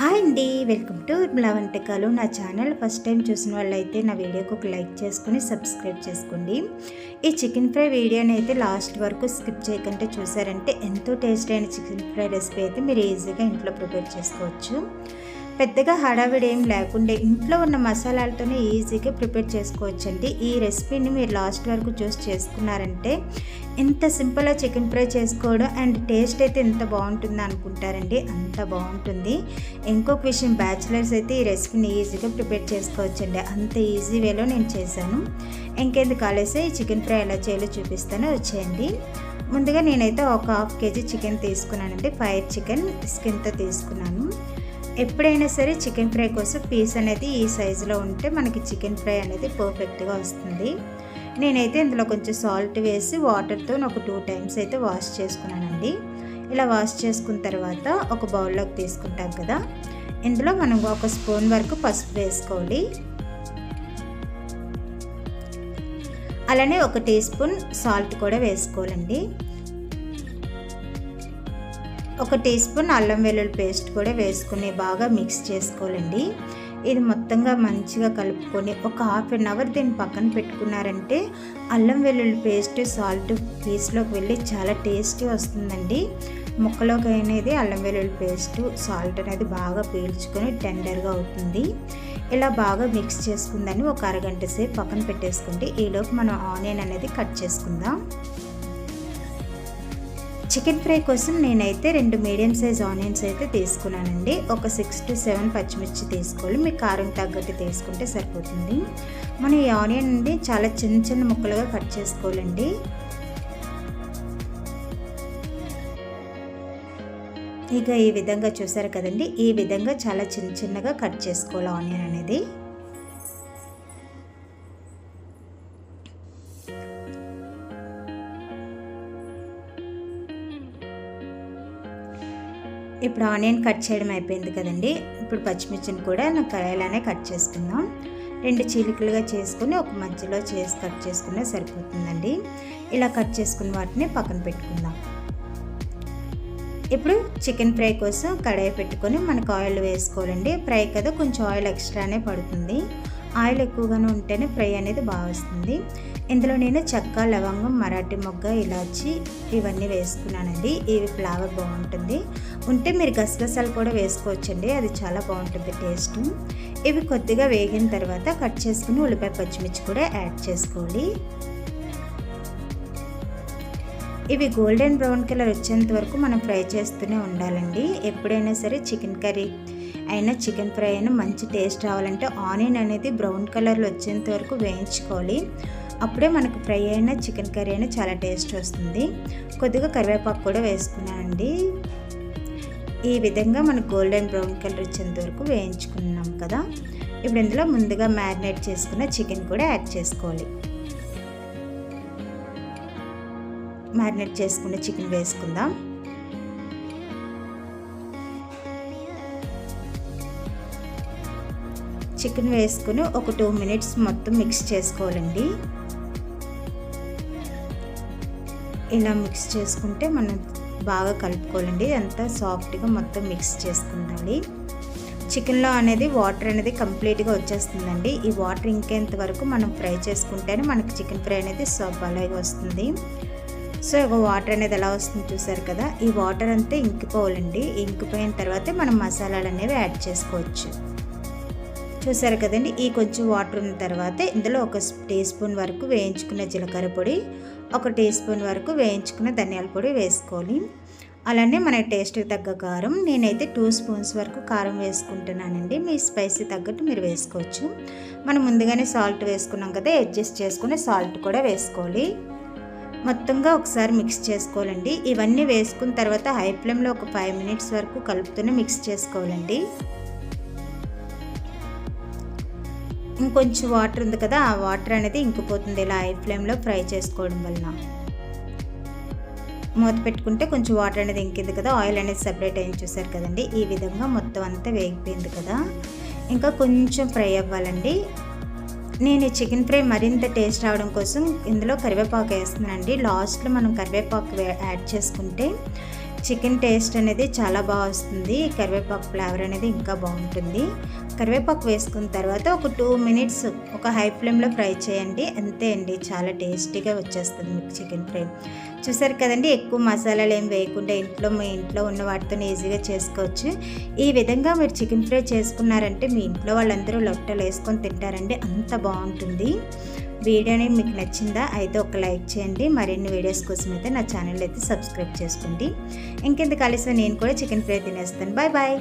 Hi అండి welcome to Urmila వంటకాలు. నా ఛానల్ ఫస్ట్ టైం చూసిన వాళ్ళైతే నా వీడియోకి ఒక లైక్ చేసుకుని సబ్స్క్రైబ్ చేసుకోండి. ఈ చికెన్ ఫ్రై వీడియోని అయితే లాస్ట్ వరకు స్కిప్ చేయకుండా. చూసారంటే ఎంతో టేస్ట్ అయిన చికెన్ ఫ్రై రెసిపీ అయితే మీరు ఈజీగా ఇంట్లో ప్రిపేర్ చేసుకోవచ్చు. పెద్దగా హడావిడి ఏం లేకుండా ఇంట్లో ఉన్న మసాలాలతోనే ఈజీగా ప్రిపేర్ చేసుకోవచ్చండి. ఈ రెసిపీని మీరు లాస్ట్ వరకు చూస్ చేసుకున్నారంటే ఎంత సింపుల్గా చికెన్ ఫ్రై చేసుకోవడం అండ్ టేస్ట్ అయితే ఎంత బాగుంటుందో అనుకుంటారండి. అంత బాగుంటుంది. ఇంకొక విషయం బ్యాచిలర్స్ అయితే ఈ రెసిపీని ఈజీగా ప్రిపేర్ చేసుకోవచ్చండి. అంత ఈజీ వేలో నేను చేశాను. ఇంకెందుకు కాలేసి ఈ చికెన్ ఫ్రై ఎలా చేయాలో చూపిస్తాను. వచ్చేయండి. ముందుగా నేనైతే ఒక హాఫ్ కేజీ చికెన్ తీసుకున్నానండి. ఫైర్ చికెన్ స్కిన్తో తీసుకున్నాను. ఎప్పుడైనా సరే చికెన్ ఫ్రై కోసం పీస్ అనేది ఈ సైజులో ఉంటే మనకి చికెన్ ఫ్రై అనేది పర్ఫెక్ట్గా వస్తుంది. నేనైతే ఇందులో కొంచెం సాల్ట్ వేసి వాటర్తో ఒక టూ టైమ్స్ అయితే వాష్ చేసుకున్నానండి. ఇలా వాష్ చేసుకున్న తర్వాత ఒక బౌల్లోకి తీసుకుంటాం కదా. ఇందులో మనం ఒక స్పూన్ వరకు పసుపు వేసుకోవాలి. అలానే ఒక టీ స్పూన్ సాల్ట్ కూడా వేసుకోవాలండి. ఒక టీ స్పూన్ అల్లం వెల్లుల్లి పేస్ట్ కూడా వేసుకుని బాగా మిక్స్ చేసుకోవాలండి. ఇది మొత్తంగా మంచిగా కలుపుకొని ఒక హాఫ్ అన్ అవర్ దీన్ని పక్కన పెట్టుకున్నారంటే అల్లం వెల్లుల్లి పేస్ట్ సాల్ట్ పీస్లోకి వెళ్ళి చాలా టేస్టీ వస్తుందండి. ముక్కలోకి అనేది అల్లం వెల్లుల్లి పేస్ట్ సాల్ట్ అనేది బాగా పీల్చుకొని టెండర్గా అవుతుంది. ఇలా బాగా మిక్స్ చేసుకుందని ఒక అరగంట సేపు పక్కన పెట్టేసుకుంటే ఈలోపు మనం ఆనియన్ అనేది కట్ చేసుకుందాం. చికెన్ ఫ్రై కోసం నేనైతే రెండు మీడియం సైజ్ ఆనియన్స్ అయితే తీసుకున్నానండి. ఒక సిక్స్ టు సెవెన్ పచ్చిమిర్చి తీసుకోవాలి. మీ కారం తగ్గట్టు తీసుకుంటే సరిపోతుంది. మనం ఈ ఆనియన్ అండి చాలా చిన్న చిన్న ముక్కలుగా కట్ చేసుకోవాలండి. ఇక ఈ విధంగా చూసారు కదండి. ఈ విధంగా చాలా చిన్న చిన్నగా కట్ చేసుకోవాలి ఆనియన్ అనేది. ఇప్పుడు ఆనియన్ కట్ చేయడం అయిపోయింది కదండి. ఇప్పుడు పచ్చిమిర్చిని కూడా నాకు కళాయిలానే కట్ చేసుకుందాం. రెండు చీలికలుగా చేసుకుని ఒక మధ్యలో చేసి కట్ చేసుకున్నా సరిపోతుందండి. ఇలా కట్ చేసుకున్న వాటిని పక్కన పెట్టుకుందాం. ఇప్పుడు చికెన్ ఫ్రై కోసం కడాయి పెట్టుకొని మనకు ఆయిల్ వేసుకోవాలండి. ఫ్రై కదా కొంచెం ఆయిల్ ఎక్స్ట్రానే పడుతుంది. ఆయిల్ ఎక్కువగానే ఉంటేనే ఫ్రై అనేది బాగా వస్తుంది. ఇందులో నేను చెక్క లవంగం మరాఠీ మొగ్గ ఇలాచి ఇవన్నీ వేసుకున్నానండి. ఇవి ఫ్లేవర్ బాగుంటుంది. ఉంటే మీరు గసగసాలు కూడా వేసుకోవచ్చండి. అది చాలా బాగుంటుంది టేస్ట్. ఇవి కొద్దిగా వేగిన తర్వాత కట్ చేసుకుని ఉల్లిపాయ పచ్చిమిర్చి కూడా యాడ్ చేసుకోవాలి. ఇవి గోల్డెన్ బ్రౌన్ కలర్ వచ్చేంత వరకు మనం ఫ్రై చేస్తూనే ఉండాలండి. ఎప్పుడైనా సరే చికెన్ కర్రీ అయినా చికెన్ ఫ్రై అయినా మంచి టేస్ట్ రావాలంటే ఆనియన్ అనేది బ్రౌన్ కలర్లో వచ్చేంత వరకు వేయించుకోవాలి. అప్పుడే మనకు ఫ్రై అయినా చికెన్ కర్రీ అయినా చాలా టేస్ట్ వస్తుంది. కొద్దిగా కరివేపాకు కూడా వేసుకున్నానండి. ఈ విధంగా మన గోల్డెన్ బ్రౌన్ కలర్ వచ్చేంత వరకు వేయించుకున్నాం కదా. ఇప్పుడు ఇందులో ముందుగా మ్యారినేట్ చేసుకున్న చికెన్ కూడా యాడ్ చేసుకోవాలి. మ్యారినేట్ చేసుకున్న చికెన్ వేసుకుందాం. చికెన్ వేసుకుని ఒక టూ మినిట్స్ మొత్తం మిక్స్ చేసుకోవాలండి. ఇలా మిక్స్ చేసుకుంటే మనం బాగా కలుపుకోవాలండి. అంతా సాఫ్ట్గా మొత్తం మిక్స్ చేసుకుండాలి చికెన్లో అనేది వాటర్ అనేది కంప్లీట్గా వచ్చేస్తుందండి. ఈ వాటర్ ఇంకేంత వరకు మనం ఫ్రై చేసుకుంటేనే మనకి చికెన్ ఫ్రై అనేది అలాగే వస్తుంది. సో ఒక వాటర్ అనేది ఎలా వస్తుంది చూసారు కదా? ఈ వాటర్ అంతా ఇంకిపోవాలండి. ఇంకిపోయిన తర్వాత మనం మసాలాలు అనేవి యాడ్ చేసుకోవచ్చు. చూసారు కదండి ఈ కొంచెం వాటర్ ఉన్న తర్వాత ఇందులో ఒక టీ స్పూన్ వరకు వేయించుకున్న జీలకర్ర పొడి ఒక టీ స్పూన్ వరకు వేయించుకున్న ధనియాల పొడి వేసుకోవాలి. అలానే మన టేస్ట్కి తగ్గ కారం నేనైతే టూ స్పూన్స్ వరకు కారం వేసుకుంటున్నానండి. మీ స్పైసీ తగ్గట్టు మీరు వేసుకోవచ్చు. మనం ముందుగానే సాల్ట్ వేసుకున్నాం కదా అడ్జస్ట్ చేసుకుని సాల్ట్ కూడా వేసుకోవాలి. మొత్తంగా ఒకసారి మిక్స్ చేసుకోవాలండి. ఇవన్నీ వేసుకున్న తర్వాత హై ఫ్లేమ్లో ఒక ఫైవ్ మినిట్స్ వరకు కలుపుతూనే మిక్స్ చేసుకోవాలండి. ఇంకొంచెం వాటర్ ఉంది కదా ఆ వాటర్ అనేది ఇంకిపోతుంది ఇలా హై ఫ్లేమ్లో ఫ్రై చేసుకోవడం వలన. మూత పెట్టుకుంటే కొంచెం వాటర్ అనేది ఇంకింది కదా ఆయిల్ అనేది సపరేట్ అయింది చూసారు కదండి ఈ విధంగా మొత్తం అంతా వేగిపోయింది కదా. ఇంకా కొంచెం ఫ్రై అవ్వాలండి. నేను ఈ చికెన్ ఫ్రై మరింత టేస్ట్ రావడం కోసం ఇందులో కరివేపాకు వేస్తున్నానండి. లాస్ట్లో మనం కరివేపాకు యాడ్ చేసుకుంటే చికెన్ టేస్ట్ అనేది చాలా బాగా వస్తుంది. కరివేపాకు ఫ్లేవర్ అనేది ఇంకా బాగుంటుంది. కరివేపాకు వేసుకున్న తర్వాత ఒక టూ మినిట్స్ ఒక హై ఫ్లేమ్లో ఫ్రై చేయండి. అంతే అండి. చాలా టేస్టీగా వచ్చేస్తుంది మీకు చికెన్ ఫ్రై. చూసారు కదండి ఎక్కువ మసాలాలు ఏం వేయకుండా ఇంట్లో మీ ఇంట్లో ఉన్న వాటితో ఈజీగా చేసుకోవచ్చు. ఈ విధంగా మీరు చికెన్ ఫ్రై చేసుకున్నారంటే మీ ఇంట్లో వాళ్ళందరూ లొట్టలు వేసుకొని తింటారండి. అంత బాగుంటుంది. వీడియో అనేది మీకు నచ్చిందా అయితే ఒక లైక్ చేయండి. మరిన్ని వీడియోస్ కోసం అయితే నా ఛానల్ అయితే సబ్స్క్రైబ్ చేసుకోండి. ఇంకెందుకు కలిసి నేను కూడా చికెన్ ఫ్రై తినేస్తాను. Bye bye